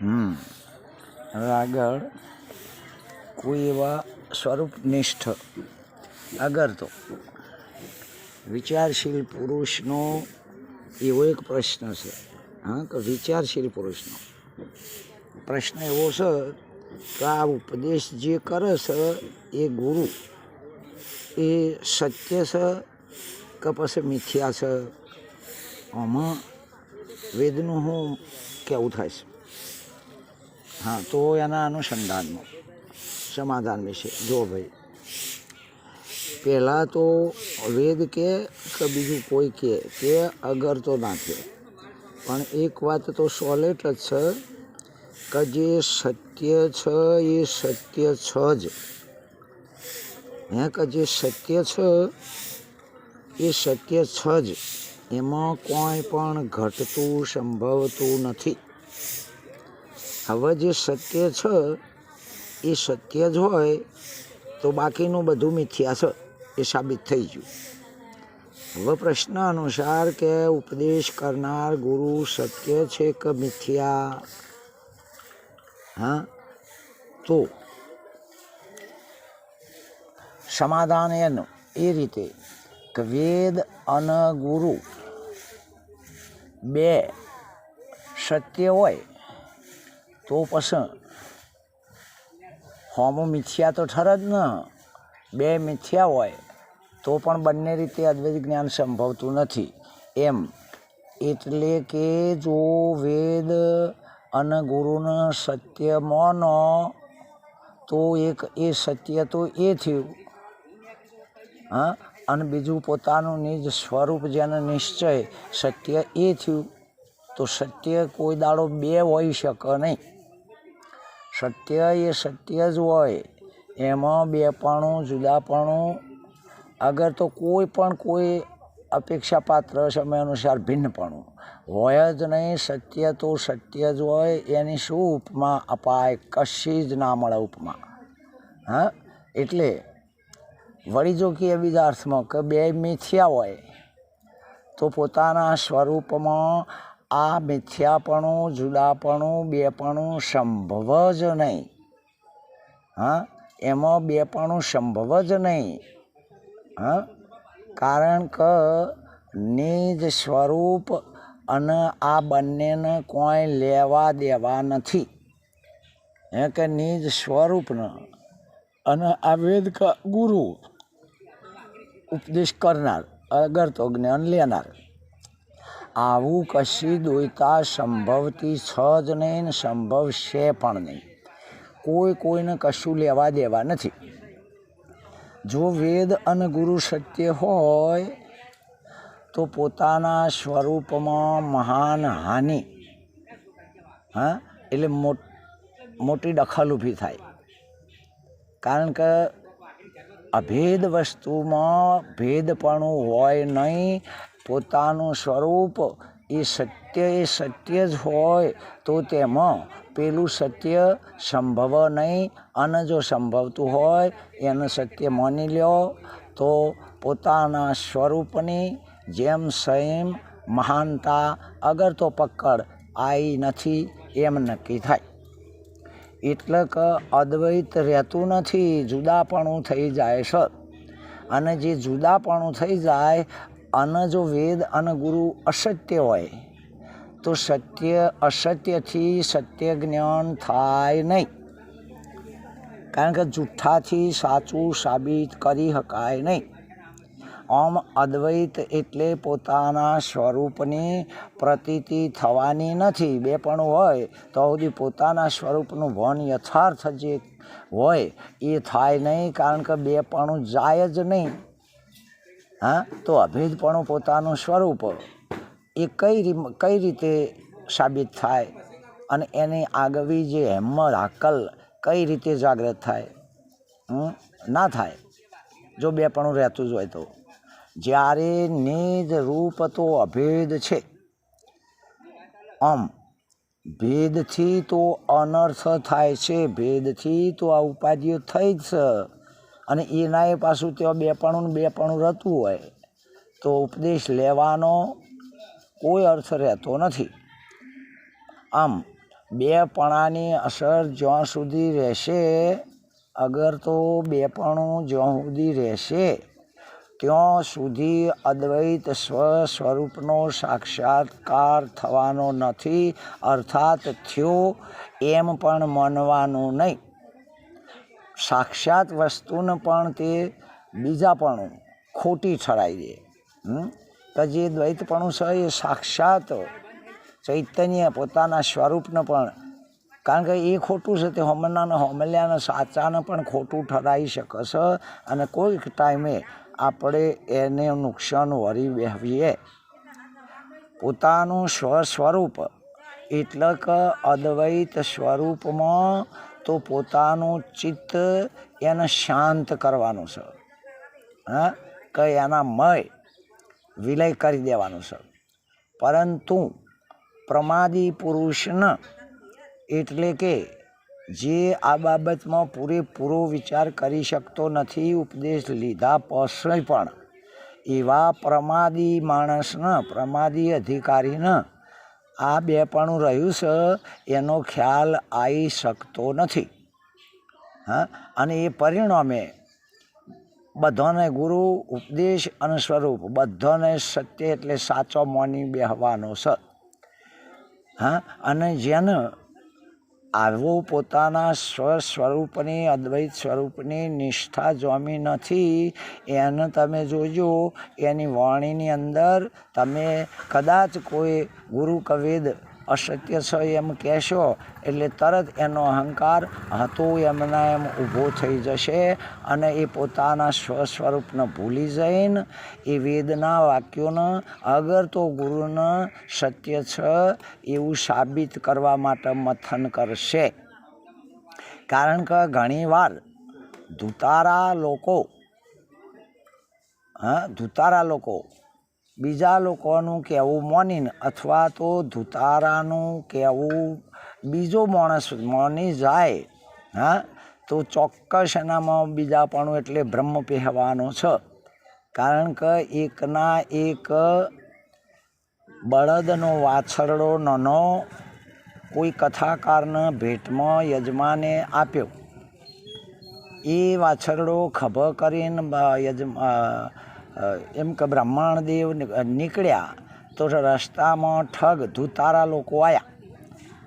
હમ. હવે આગળ કોઈ એવા સ્વરૂપનિષ્ઠ. આગળ તો. વિચારશીલ પુરુષનો એવો એક પ્રશ્ન છે. હા, કે વિચારશીલ પુરુષનો. પ્રશ્ન એવો છે કે આ ઉપદેશ જે કરે છે એ ગુરુ, એ સત્ય છે કે પછી મિથ્યા છે? આમાં વેદનું શું કેવું થાય છે? હા તો એના અનુસંધાનમાં સમાધાન વિશે જો ભાઈ પહેલાં તો વેદ કે કે બીજું કોઈ કે તે અગર તો ના કે પણ એક વાત તો સોલેટ જ છે કે જે સત્ય છે એ સત્ય છે જ હે કે જે સત્ય છે એ સત્ય છે જ એમાં કોઈ પણ ઘટતું સંભવતું નથી હવે જે સત્ય છે, એ સત્ય જ હોય તો બાકીનું બધું મિથ્યા છે એ સાબિત થઈ ગયું. હવે પ્રશ્ન અનુસાર કે ઉપદેશ કરનાર ગુરુ સત્ય છે કે મિથ્યા? હા? તો સમાધાન એનું, એ રીતે કે વેદ અને ગુરુ બે સત્ય હોય તો પસંદ. હોમો મિથ્યા તો ઠર જ ને. બે મિથ્યા હોય, તો પણ બંને રીતે અદ્વૈત જ્ઞાન સંભવતું નથી. એમ, એટલે કે જો વેદ અને ગુરુને સત્ય માનો, તો એક એ સત્ય તો એ થયું. હા, અને બીજું પોતાનું નિજ સ્વરૂપ જેને નિશ્ચય, સત્ય એ થયું. તો સત્ય કોઈ દાડો બે હોઈ શકે નહીં. સત્ય એ સત્ય જ હોય. એમાં બેપણું, જુદાપણું. અગર તો કોઈ પણ કોઈ અપેક્ષાપાત્ર સમય અનુસાર ભિન્નપણું. હોય જ નહીં, સત્ય તો સત્ય જ હોય. એની શું ઉપમા? અપાય કશી જ ના મળે ઉપમા. હા? એટલે વળી જો કે બીજા અર્થમાં કે બે મિથિયા હોય, તો પોતાના સ્વરૂપમાં આ મિથ્યાપણું, જુદાપણું, બેપણું સંભવ જ નહીં. હા, એમાં બેપણું સંભવ જ નહીં. હા, કારણ કે નિજ સ્વરૂપ અને આ બંનેને કોઈ લેવા દેવા નથી. હે કે નિજ સ્વરૂપને અને આ વેદ ગુરુ ઉપદેશ કરનાર, અગર તો જ્ઞાન લેનાર. આવું કશી દોયતા સંભવતી છ જ નહીં સંભવ છે પણ નહીં. કોઈ કોઈને કશું લેવા દેવા નથી. જો વેદ અને ગુરુ સત્ય હોય, તો પોતાના સ્વરૂપમાં મહાન હાનિ, હા, એટલે મોટી દખલ ઊભી થાય. કારણ કે અભેદ વસ્તુમાં ભેદપણું હોય નહીં પોતાનું સ્વરૂપ એ સત્ય એ સત્ય જ હોય તો તેમાં પેલું સત્ય સંભવ નહીં. અને જો સંભવતું હોય, એને સત્ય માની લ્યો. તો પોતાના સ્વરૂપની જેમ સંયમ મહાનતા અગર તો પકડ આવી નથી, એમ નક્કી થાય. એટલે કે અદ્વૈત રહેતું નથી, જુદાપણું થઈ જાય છે. અને જે જુદાપણું થઈ જાય અને જો વેદ અને ગુરુ અસત્ય હોય, તો સત્ય અસત્યથી સત્ય જ્ઞાન થાય નહીં. કારણ કે જૂઠાથી સાચું સાબિત કરી શકાય નહીં. આમ અદ્વૈત એટલે પોતાના સ્વરૂપની પ્રતીતિ થવાની નથી. બે પણ હોય, તો સુધી પોતાના સ્વરૂપનું ભણ યથાર્થ જે હોય, એ થાય નહીં. કારણ કે બે પણ જાય જ નહીં. હા? તો અભેદપણું પોતાનું સ્વરૂપ એ કઈ રી કઈ રીતે સાબિત થાય અને એની આગવી જે હેમ્મત હાકલ કઈ રીતે જાગૃત થાય? ના થાય. જો બે પણ રહેતું જ હોય તો. જ્યારે નિજ રૂપ તો અભેદ છે. આમ, ભેદથી તો અનર્થ થાય છે, ભેદથી તો આ ઉપાધિઓ થઈ જ છે અને એનાએ પાછું ત્યાં બેપણું ને બેપણું રહેતું હોય, તો ઉપદેશ લેવાનો કોઈ અર્થ રહેતો નથી. આમ બેપણાની અસર જ્યાં સુધી રહેશે, અગર તો બેપણું જ્યાં સુધી રહેશે, ત્યાં સુધી અદ્વૈત સ્વ સ્વરૂપનો સાક્ષાત્કાર થવાનો નથી, અર્થાત થયો એમ પણ માનવાનું નહીં. સાક્ષાત વસ્તુને પણ તે બીજાપણું ખોટી ઠરાઈ દે? તો જે દ્વૈતપણું છે એ સાક્ષાત ચૈતન્ય પોતાના સ્વરૂપને પણ, કારણ કે એ ખોટું છે તે હોમનાને હોમલ્યાને સાચાને પણ ખોટું ઠરાવી શકે છે અને કોઈક ટાઈમે આપણે એને નુકસાન વળી બેહવીએ પોતાનું સ્વ સ્વરૂપ, એટલે કે અદ્વૈત સ્વરૂપમાં તો પોતાનું ચિત્ત એને શાંત કરવાનું છે. હા? કે એના મય વિલય કરી દેવાનું છે. પરંતુ પ્રમાદી પુરુષને એટલે કે જે આ બાબતમાં પૂરેપૂરો વિચાર કરી શકતો નથી, ઉપદેશ લીધા પછી પણ એવા પ્રમાદી માણસને, પ્રમાદી અધિકારીને આ બેપણું રહ્યું છે, એનો ખ્યાલ આવી શકતો નથી. હા? અને એ પરિણામે બધાને ગુરુ, ઉપદેશ અને સ્વરૂપ, બધાને સત્ય એટલે સાચો મોની બેહવાનો છે. હા? અને જેને આવો પોતાના સ્વ સ્વરૂપની અદ્વૈત સ્વરૂપની નિષ્ઠા જોમી નથી. એને તમે જોજો, એની વાણીની અંદર તમે કદાચ કોઈ ગુરુ કવેદ અસત્ય છે એમ કહેશો, એટલે તરત એનો અહંકાર હતો એમના એમ ઊભો થઈ જશે અને એ પોતાના સ્વ સ્વરૂપને ભૂલી જઈને એ વેદના વાક્યોને અગર તો ગુરુને સત્ય છે એવું સાબિત કરવા માટે મથન કરશે. કારણ કે ઘણીવાર ધુતારા લોકો, હા, ધુતારા લોકો બીજા લોકોનું કહેવું માનીને અથવા તો ધુતારાનું કહેવું બીજો માણસ માની જાય, હા? તો ચોક્કસ એનામાં બીજાપણું એટલે બ્રહ્મ પહેવાનો છે. કારણ કે એકના એક બળદનો વાછરડો નાનો કોઈ કથાકારને ભેટમાં યજમાને આપ્યો. એ વાછરડો ખભ કરીને યજમા એમ કે બ્રહ્માંડદેવ ની- નીકળ્યા તો રસ્તામાં ઠગ ધુતારા લોકો આવ્યા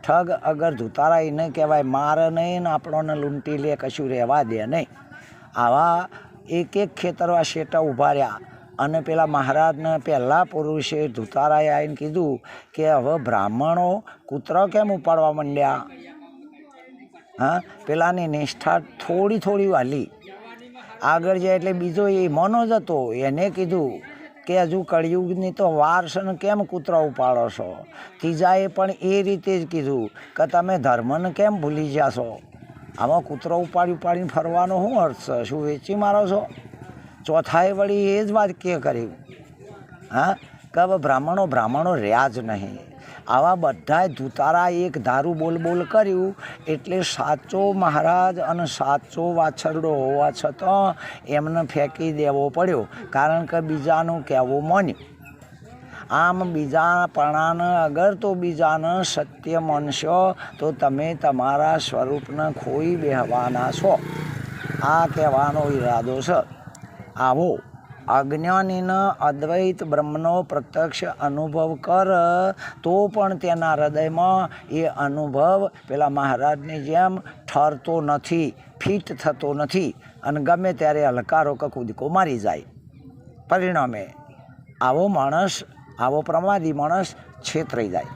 ઠગ અગર ધુતારા એને કહેવાય, મારે નહીં ને આપણોને લૂંટી લે, કશું રહેવા દે નહીં. આવા એક એક ખેતરવા શેટા ઊભા રહ્યા અને પેલા મહારાજને પહેલાં પુરુષે ધુતારાએ આવીને કીધું કે હવે બ્રાહ્મણો કૂતરો કેમ ઉપાડવા માંડ્યા? હા, પેલાની નિષ્ઠા થોડી થોડી વાલી. આગળ જાય એટલે બીજો એ મનો જ હતો, એને કીધું કે હજુ કળિયુગની તો વાર છે ને કેમ કૂતરા ઉપાડો છો? ત્રીજાએ પણ એ રીતે જ કીધું કે તમે ધર્મને કેમ ભૂલી છો? આમાં કૂતરો ઉપાડી ઉપાડીને ફરવાનો શું અર્થ છે? શું વેચી મારો છો? ચોથાએ વળી એ જ વાત કે કર્યું હા, કે હવે બ્રાહ્મણો બ્રાહ્મણો રહ્યા જ નહીં. આવા બધાય ધૂતારા એક ધારું બોલ બોલ કર્યું એટલે સાચો મહારાજ અને સાચો વાછરડો હોવા છતાં એમને ફેંકી દેવો પડ્યો, કારણ કે બીજાનું કહેવું માન્યું. આમ બીજા પણાને અગર તો બીજાને સત્ય માનશો, તો તમે તમારા સ્વરૂપને ખોઈ બેહવાના છો. આ કહેવાનો ઈરાદો છે. આવો. અજ્ઞાનીને અદ્વૈત બ્રહ્મનો પ્રત્યક્ષ અનુભવ કર, તો પણ તેના હૃદયમાં એ અનુભવ પેલા મહારાજની જેમ ઠરતો નથી, ફિટ થતો નથી અને ગમે ત્યારે હલકારો કે કૂદકો મારી જાય. પરિણામે આવો માણસ, આવો પ્રમાદી માણસ છેતરાઈ જાય.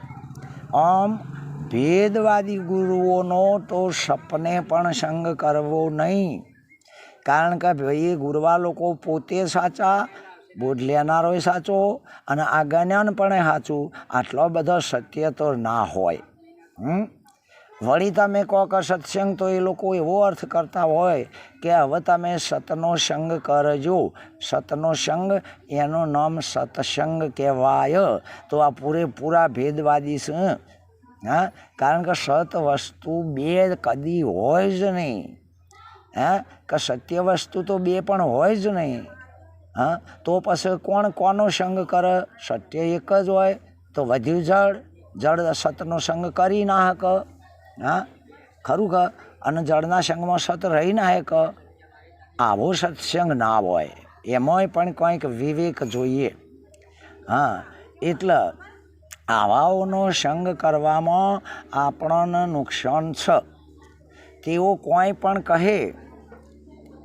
આમ ભેદવાદી ગુરુઓનો તો સપને પણ સંગ કરવો નહીં. કારણ કે ભાઈ, ગુરવા લોકો પોતે સાચા, બોધ લેનારોય સાચો અને આ જ્ઞાન પણ સાચું. આટલો બધો સત્ય તો ના હોય. હમ? વળી તમે કહો કે સત્સંગ તો એ લોકો એવો અર્થ કરતા હોય કે હવે તમે સતનો સંગ કરજો. સતનો સંગ એનું નામ સત્સંગ કહેવાય. તો આ પૂરેપૂરા ભેદવાદી છે. હા? કારણ કે સત વસ્તુ બે કદી હોય જ નહીં. હે? કે સત્ય વસ્તુ તો બે પણ હોય જ નહીં. હા? તો પછી કોણ કોનો સંગ કરે? સત્ય એક જ હોય તો વધ્યું જળ. જળ સતનો સંગ કરી ના હક. હા? ખરું કે? અને જળના સંગમાં સત રહી ના હે આવો સત્સંગ ના હોય. એમાંય પણ કંઈક વિવેક જોઈએ. હા? એટલે આવાઓનો સંગ કરવામાં આપણને નુકસાન છે. તેઓ કોઈ પણ કહે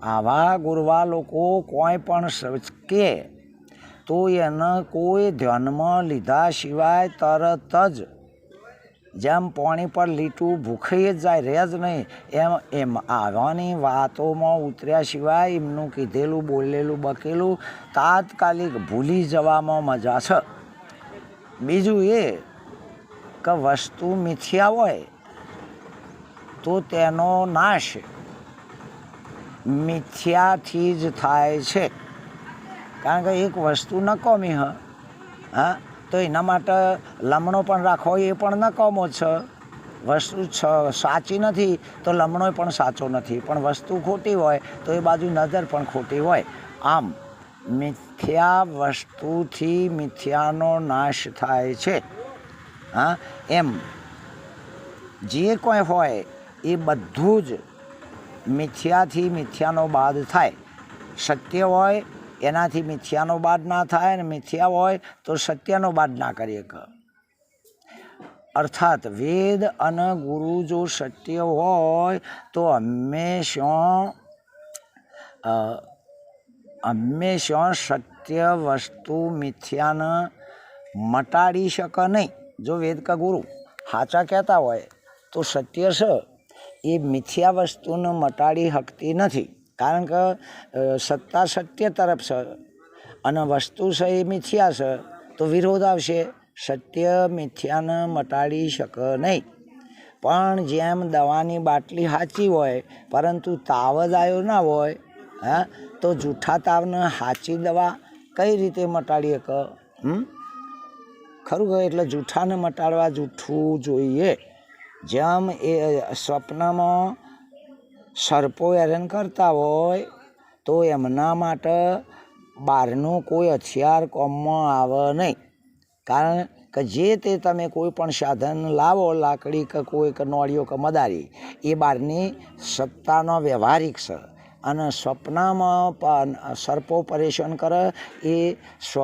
આવા ગુરવા લોકો કોઈ પણ સચકે, તો એને કોઈ ધ્યાનમાં લીધા સિવાય તરત જ જેમ પાણી પર લીટું ભૂખાઈ જ જાય, રહે જ નહીં, એમ એમ આવવાની વાતોમાં ઉતર્યા સિવાય એમનું કીધેલું, બોલેલું, બકેલું તાત્કાલિક ભૂલી જવામાં મજા છે. બીજું એ કે વસ્તુ મિથ્યા હોય, તો તેનો નાશ મિથ્યાથી જ થાય છે. કારણ કે એક વસ્તુ નકામી હ, હા? તો એના માટે લમણો પણ રાખવો એ પણ નકામો છે. વસ્તુ છ, સાચી નથી, તો લમણો પણ સાચો નથી. પણ વસ્તુ ખોટી હોય, તો એ બાજુ નજર પણ ખોટી હોય. આમ, મિથ્યા વસ્તુથી મિથ્યાનો નાશ થાય છે. હા? એમ, જે કોઈ હોય, એ બધું જ મિથ્યાથી મિથ્યાનો બાદ થાય. સત્ય હોય એનાથી મિથ્યાનો બાદ ના થાય અને મિથ્યા હોય તો સત્યનો બાદ ના કરીએ ક. અર્થાત વેદ અને ગુરુ જો સત્ય હોય તો હંમેશા હંમેશા સત્ય વસ્તુ મિથ્યાને મટાડી શકે નહીં. જો વેદ કે ગુરુ સાચા કહેતા હોય તો સત્ય છે એ મિથ્યા વસ્તુને મટાડી શકતી નથી. કારણ કે સત્તા સત્ય તરફ છે અને વસ્તુ છે એ મિથ્યા છે, તો વિરોધ આવશે. સત્ય મિથ્યાને મટાડી શકે નહીં. પણ જેમ દવાની બાટલી સાચી હોય, પરંતુ તાવ જ આવ્યો ના હોય, હા, તો જૂઠા તાવને સાચી દવા કઈ રીતે મટાડી શકે હમ? ખરું કહે એટલે જૂઠાને મટાડવા જૂઠું જોઈએ. જેમ એ સ્વપ્નમાં સર્પો હેરાન કરતા હોય, તો એમના માટે બહારનું કોઈ હથિયાર કોમમાં આવે નહીં. કારણ કે જે તે તમે કોઈ પણ સાધન લાવો, લાકડી કે કોઈ કે નોળીઓ કે મદારી, એ બહારની સત્તાનો વ્યવહારિક છે. અને સ્વપ્નમાં સર્પો પરેશાન કરે, એ સ્વ,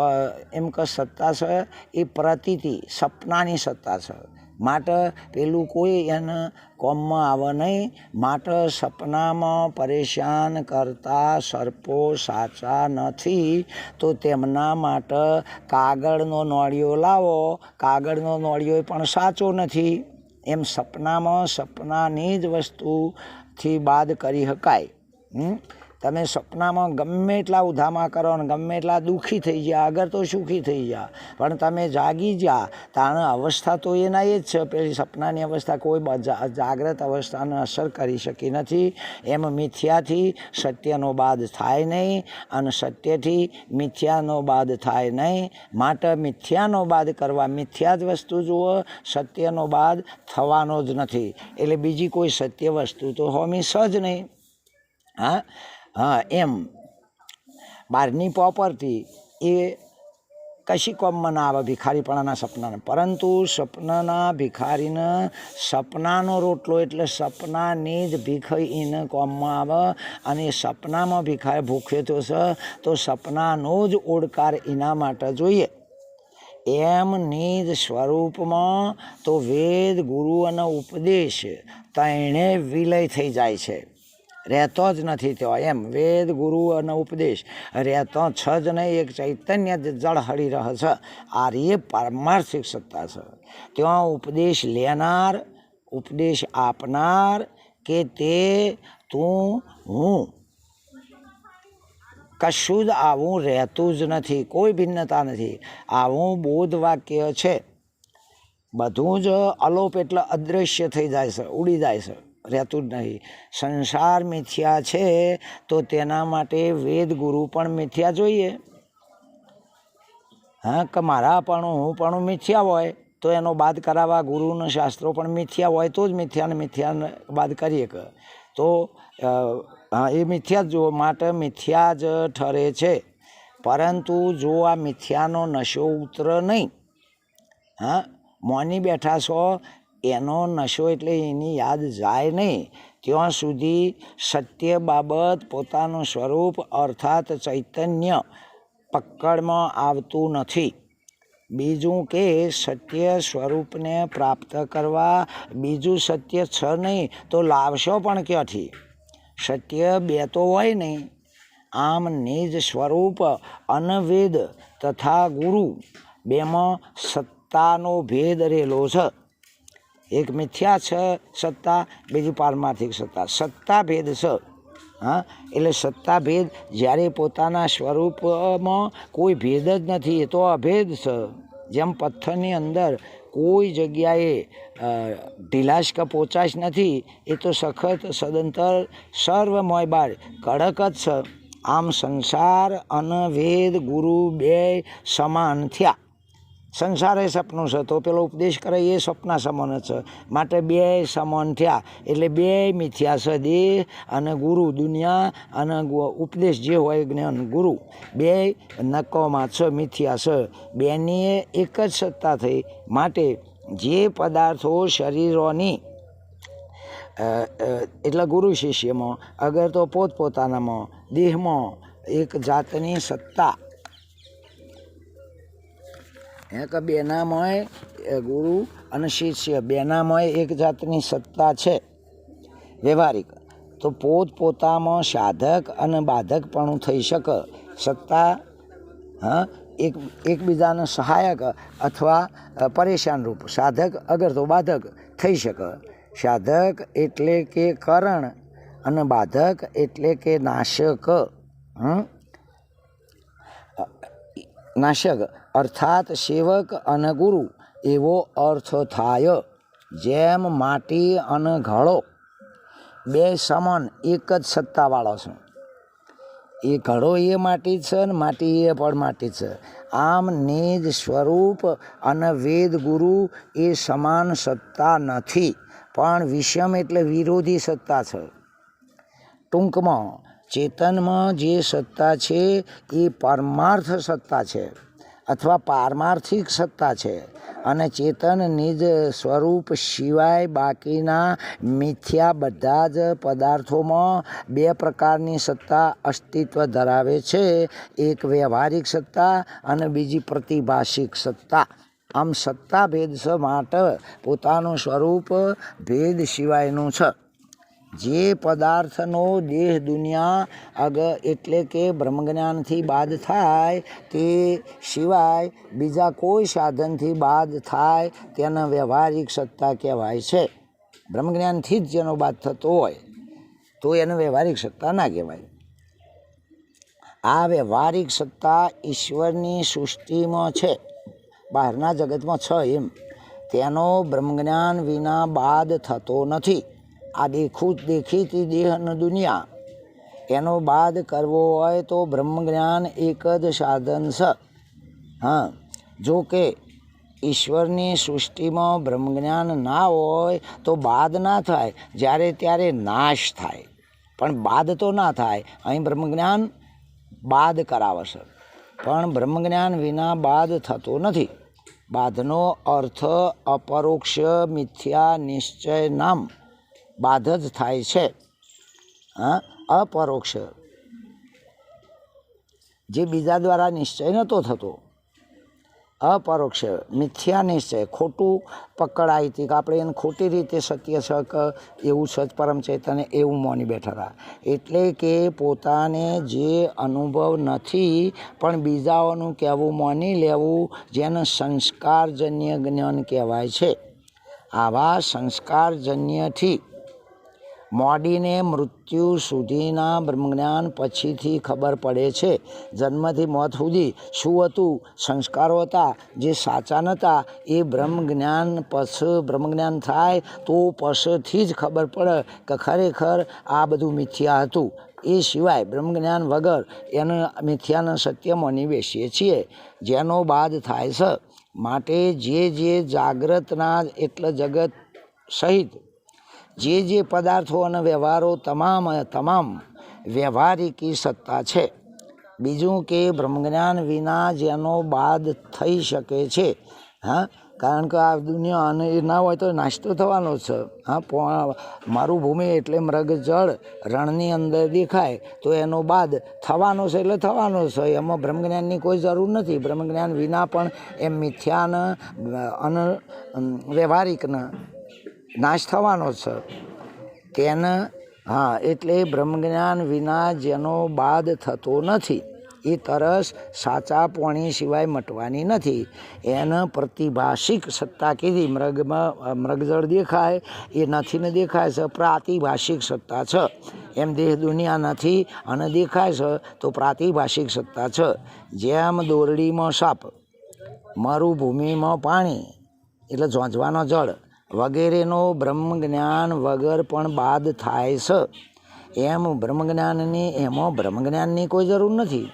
એમ કે સત્તા છે, એ પ્રતીતિ, સપનાની સત્તા છે. માટે પેલું કોઈ એને કોમમાં આવે નહીં. માટે સપનામાં પરેશાન કરતા સર્પો સાચા નથી. તો તેમના માટે કાગળનો નોળિયો લાવો. કાગળનો નોળિયો પણ સાચો નથી. એમ સપનામાં સપનાની જ વસ્તુથી બાદ કરી શકાય? તમે સપનામાં ગમે એટલા ઉધામા કરો ને ગમે એટલા દુઃખી થઈ ગયા, આગળ તો સુખી થઈ ગયા. પણ તમે જાગી જા તાણે અવસ્થા તો એના એ જ છે. પેલી સપનાની અવસ્થા કોઈ જાગ્રત અવસ્થાને અસર કરી શકી નથી. એમ મિથ્યાથી સત્યનો બાદ થાય નહીં અને સત્યથી મિથ્યાનો બાદ થાય નહીં. માટે મિથ્યાનો બાદ કરવા, મિથ્યા જ વસ્તુ જુઓ, સત્યનો બાદ થવાનો જ નથી. એટલે બીજી કોઈ સત્ય વસ્તુ તો હોમી સજ નહીં. હા? હા, એમ. બહારની પ્રોપર્ટી એ કશી કોમમાં ના આવે, ભિખારીપણાના સપનાને. પરંતુ સપનાના ભિખારીને સપનાનો રોટલો એટલે સપનાની જ ભીખ એને કોમમાં આવે અને સપનામાં ભિખારી ભૂખ્યો તો છે, તો સપનાનો જ ઓડકાર એના માટે જોઈએ. એમ નિજ સ્વરૂપમાં તો વેદ ગુરુ અને ઉપદેશ તેણે વિલય થઈ જાય છે. રહેતો જ નથી તેઓ એમ વેદ, ગુરુ અને ઉપદેશ. રહેતો છ જ નહીં એક ચૈતન્ય જ જળ હળી રહે છે. આ રે પારમાર્થિક સત્તા છે. ત્યાં ઉપદેશ લેનાર, ઉપદેશ આપનાર કે તે તું હું. કશું જ આવું રહેતું જ નથી. કોઈ ભિન્નતા નથી. આવું બોધ વાક્ય છે. બધું જ અલોપ એટલે અદૃશ્ય થઈ જાય છે, ઉડી જાય છે. રહેતું જ નહીં. સંસાર મિથ્યા છે, તો તેના માટે વેદ ગુરુ પણ મિથ્યા જોઈએ. હા, કે મારા પણ હું પણ મિથ્યા હોય, તો એનો બાદ કરાવવા ગુરુના શાસ્ત્રો પણ મિથ્યા હોય, તો જ મિથ્યાને મિથ્યાને બાદ કરીએ કે. તો હા, એ મિથ્યા જુઓ માટે મિથ્યા જ ઠરે છે. પરંતુ જો આ મિથ્યાનો નશો ઉતરે નહીં, હા, મોની બેઠા છો એનો નશો એટલે એની યાદ જાય નહીં. ત્યાં સુધી સત્ય બાબત પોતાનું સ્વરૂપ અર્થાત ચૈતન્ય પકડમાં આવતું નથી. બીજું કે સત્ય સ્વરૂપને પ્રાપ્ત કરવા બીજું સત્ય છ નહીં તો લાવશો પણ ક્યાંથી? સત્ય બે તો હોય નહીં. આમ નિજ સ્વરૂપ અનવેદ તથા ગુરુ. બેમાં સત્તાનો ભેદ રહેલો છે. એક મિથ્યા છે, સત્તા, બીજી પારમાર્થિક સત્તા. સત્તા ભેદ છે હા? એટલે સત્તા ભેદ જ્યારે પોતાના સ્વરૂપમાં કોઈ ભેદ જ નથી, એ તો અભેદ છે જેમ પથ્થરની અંદર કોઈ જગ્યાએ ઢીલાશ કે પોચાશ નથી, એ તો સખત, સદંતર, સર્વમય બાર, કડક જ છે આમ સંસાર અને ગુરુ બે સમાન થયા. સંસાર સપનું છે. તો પેલો ઉપદેશ કરે, એ સપના સમાન જ છે. માટે બે સમાન થયા. એટલે બે મિથ્યા છે દેહ અને ગુરુ. દુનિયા અને ઉપદેશ જે હોય જ્ઞાન, ગુરુ. બે નકોમાં છે મિથ્યા છે. બેની એક જ સત્તા થઈ. માટે જે પદાર્થો શરીરોની એટલે ગુરુ શિષ્યમાં, અગર તો પોતપોતાનામાં, દેહમાં એક જાતની સત્તા એ કે બેનામાંય ગુરુ અને શિષ્ય. બેનામય એક જાતની સત્તા છે વ્યવહારિક. તો પોત પોતામાં સાધક અને બાધક પણ થઈ શકે. સત્તા, હા, એક, એકબીજાને સહાયક અથવા પરેશાનરૂપ સાધક અગર તો બાધક થઈ શકે. સાધક એટલે કે કરણ અને બાધક એટલે કે નાશક. હં? નાશક, અર્થાત સેવક અને ગુરુ, એવો અર્થ થાય. જેમ માટી અને ઘડો, બે સમાન, એક જ સત્તાવાળો છે. એ ઘડો એ માટી છે ને માટી એ પણ માટી છે. આમ નિજ સ્વરૂપ અને વેદ ગુરુ એ સમાન સત્તા નથી. પણ વિષમ એટલે વિરોધી સત્તા છે. ટૂંકમાં ચેતનમાં જે સત્તા છે એ પરમાર્થ સત્તા છે અથવા પારમાર્થિક સત્તા છે અને ચેતન નિજ સ્વરૂપ સિવાય બાકીના મિથ્યા બધા જ પદાર્થોમાં બે પ્રકારની સત્તા અસ્તિત્વ ધરાવે છે. એક વ્યવહારિક સત્તા અને બીજી પ્રતિભાષિક સત્તા. આમ સત્તા ભેદ માટે પોતાનું સ્વરૂપ ભેદ સિવાયનું છે. જે પદાર્થનો દેહ દુનિયા અગ એટલે કે બ્રહ્મજ્ઞાનથી બાદ થાય તે સિવાય બીજા કોઈ સાધનથી બાદ થાય તેને વ્યવહારિક સત્તા કહેવાય છે. બ્રહ્મજ્ઞાનથી જ જેનો બાદ થતો હોય તો એને વ્યવહારિક સત્તા ના કહેવાય. આ વ્યવહારિક સત્તા ઈશ્વરની સૃષ્ટિમાં છે. બહારના જગતમાં છે એમ. તેનો બ્રહ્મજ્ઞાન વિના બાદ થતો નથી. આ દેખું દેખીતી દેહ અને દુનિયા. એનો બાદ કરવો હોય તો બ્રહ્મજ્ઞાન એક જ સાધન છે હા, જો ઈશ્વરની સૃષ્ટિમાં બ્રહ્મજ્ઞાન ના હોય તો બાદ ના થાય, જ્યારે ત્યારે નાશ થાય. પણ બાદ તો ના થાય, અહીં બ્રહ્મજ્ઞાન બાદ કરાવશે. પણ બ્રહ્મજ્ઞાન વિના બાદ થતો નથી. બાદનો અર્થ અપરોક્ષ, મિથ્યા, નિશ્ચય, નામ. બાધ જ થાય છે. અપરોક્ષ. જે બીજા દ્વારા નિશ્ચય નહોતો થતો. અપરોક્ષ, મિથ્યા નિશ્ચય. ખોટું પકડાય હતી કે આપણે એને ખોટી રીતે સત્ય છે કે એવું સચ પરમ ચૈતન્ય એવું મોની બેઠા હતા. એટલે કે પોતાને જે અનુભવ નથી, પણ બીજાઓનું કહેવું માની લેવું, જેને સંસ્કારજન્ય જ્ઞાન કહેવાય છે. આવા સંસ્કારજન્યથી મોડીને મૃત્યુ સુધીના બ્રહ્મજ્ઞાન પછીથી ખબર પડે છે. જન્મથી મોત સુધી શું હતું? સંસ્કારો હતા જે સાચા નહોતા એ બ્રહ્મજ્ઞાન પછી બ્રહ્મજ્ઞાન થાય તો પશથી જ ખબર પડે કે ખરેખર આ બધું મિથ્યા હતું. એ સિવાય બ્રહ્મજ્ઞાન વગર એને મિથ્યાના સત્ય નિવેશીએ છીએ. જેનો બાદ થાય છે. માટે જે જે જાગ્રતના એટલે જગત સહિત જે જે પદાર્થો અને વ્યવહારો તમામ તમામ વ્યવહારિકી સત્તા છે. બીજું કે બ્રહ્મજ્ઞાન વિના જેનો બાદ થઈ શકે છે. હા, કારણ કે આ દુનિયા અને એ ના હોય તો નાસ્તો થવાનો છે. હા, પણ મારું ભૂમિ એટલે મૃગ જળ રણની અંદર દેખાય તો એનો બાદ થવાનો છે એટલે થવાનો છે. એમાં બ્રહ્મજ્ઞાનની કોઈ જરૂર નથી. બ્રહ્મજ્ઞાન વિના પણ એમ મિથ્યાન અન વ્યવહારિકને નાશ થવાનો છે. તેને, હા, એટલે બ્રહ્મજ્ઞાન વિના જેનો બાદ થતો નથી. એ તરસ સાચા પોણી સિવાય મટવાની નથી. એને પ્રતિભાષિક સત્તા કીધી. મૃગમાં મૃગજળ દેખાય, એ નથી ને દેખાય છે. પ્રાતિભાષિક સત્તા છે. એમ દેહ દુનિયા નથી અને દેખાય છે, તો પ્રાતિભાષિક સત્તા છે. જેમ દોરડીમાં સાપ, મરુભૂમિમાં પાણી, એટલે ઝોંઝવાનો જળ વગેરેનો બ્રહ્મજ્ઞાન વગર પણ બાદ થાય છે એમ બ્રહ્મજ્ઞાનની, એમાં બ્રહ્મજ્ઞાનની કોઈ જરૂર નથી.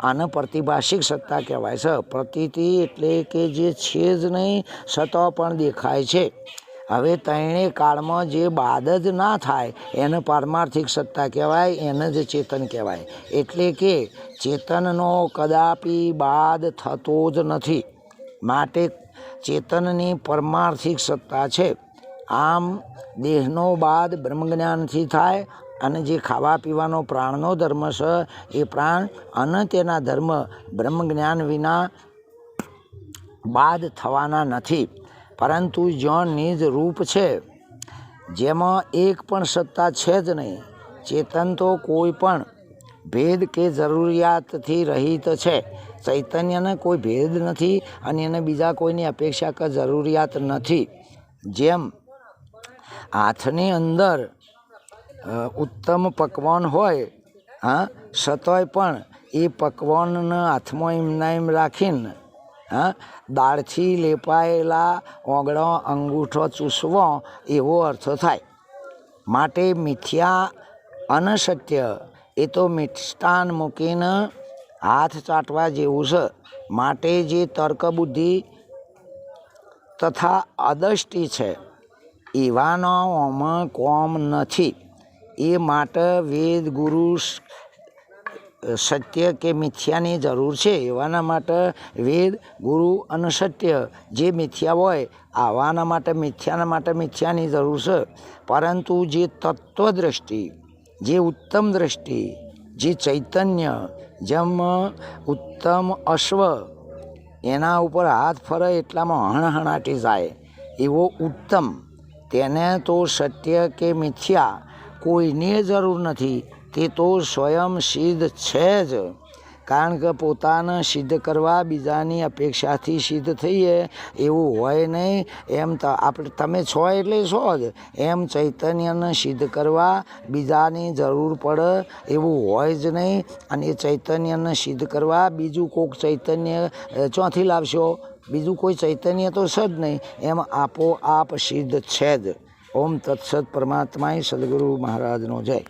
આને પ્રતિભાષિક સત્તા કહેવાય છે પ્રતીતિ એટલે કે જે છે જ નહીં સતો પણ દેખાય છે. હવે ત્રણેય કાળમાં જે બાદ જ ના થાય, એને પારમાર્થિક સત્તા કહેવાય, એને જ ચેતન કહેવાય. એટલે કે ચેતનનો કદાપી બાદ થતો જ નથી. માટે ચેતનની પરમાર્થિક સત્તા છે. આમ દેહનો બાદ બ્રહ્મજ્ઞાનથી થાય અને જે ખાવા પીવાનો પ્રાણનો ધર્મ છે એ પ્રાણ અને તેના ધર્મ બ્રહ્મજ્ઞાન વિના બાદ થવાના નથી. પરંતુ જ્યાં નિજ રૂપ છે. જેમાં એક પણ સત્તા છે જ નહીં. ચેતન તો કોઈ પણ ભેદ કે જરૂરિયાતથી રહિત છે. ચૈતન્યને કોઈ ભેદ નથી અને એને બીજા કોઈની અપેક્ષા કે જરૂરિયાત નથી. જેમ હાથની અંદર ઉત્તમ પકવાન હોય હા સતોય પણ એ પકવાનને હાથમાં એમના એમ રાખીને હા દાળથી લેપાયેલા ઓગળો, અંગૂઠો ચૂસવો એવો અર્થ થાય. માટે મિથ્યા અનસત્ય એ તો મિષ્ટાન મૂકીને હાથ ચાટવા જેવું છે. માટે જે તર્કબુદ્ધિ તથા અદષ્ટિ છે એવાનો કોમ નથી. એ માટે વેદ ગુરુ સત્ય કે મિથ્યાની જરૂર છે. એવાના માટે વેદ, ગુરુ અને સત્ય જે મિથ્યા હોય, આવાના માટે મિથ્યાના માટે મિથ્યાની જરૂર છે. પરંતુ જે તત્વદ્રષ્ટિ, જે ઉત્તમ દ્રષ્ટિ, જે ચૈતન્ય જેમ ઉત્તમ અશ્વ. એના ઉપર હાથ ફરે એટલામાં હણહણાટી જાય. એવો ઉત્તમ. તેને તો સત્ય કે મિથ્યા કોઈની જરૂર નથી. તે તો સ્વયં સિદ્ધ છે જ. કારણ કે પોતાને સિદ્ધ કરવા બીજાની અપેક્ષાથી સિદ્ધ થઈએ, એવું હોય નહીં. એમ તો આપણે, તમે છો એટલે છો જ. એમ ચૈતન્યને સિદ્ધ કરવા બીજાની જરૂર પડે એવું હોય જ નહીં. અને એ ચૈતન્યને સિદ્ધ કરવા બીજું કોઈક ચૈતન્ય ચોથી લાવશો. બીજું કોઈ ચૈતન્ય તો છે જ નહીં. એમ આપોઆપ સિદ્ધ છે જ. ઓમ તત્સદ પરમાત્માય સદગુરુ મહારાજનો જય.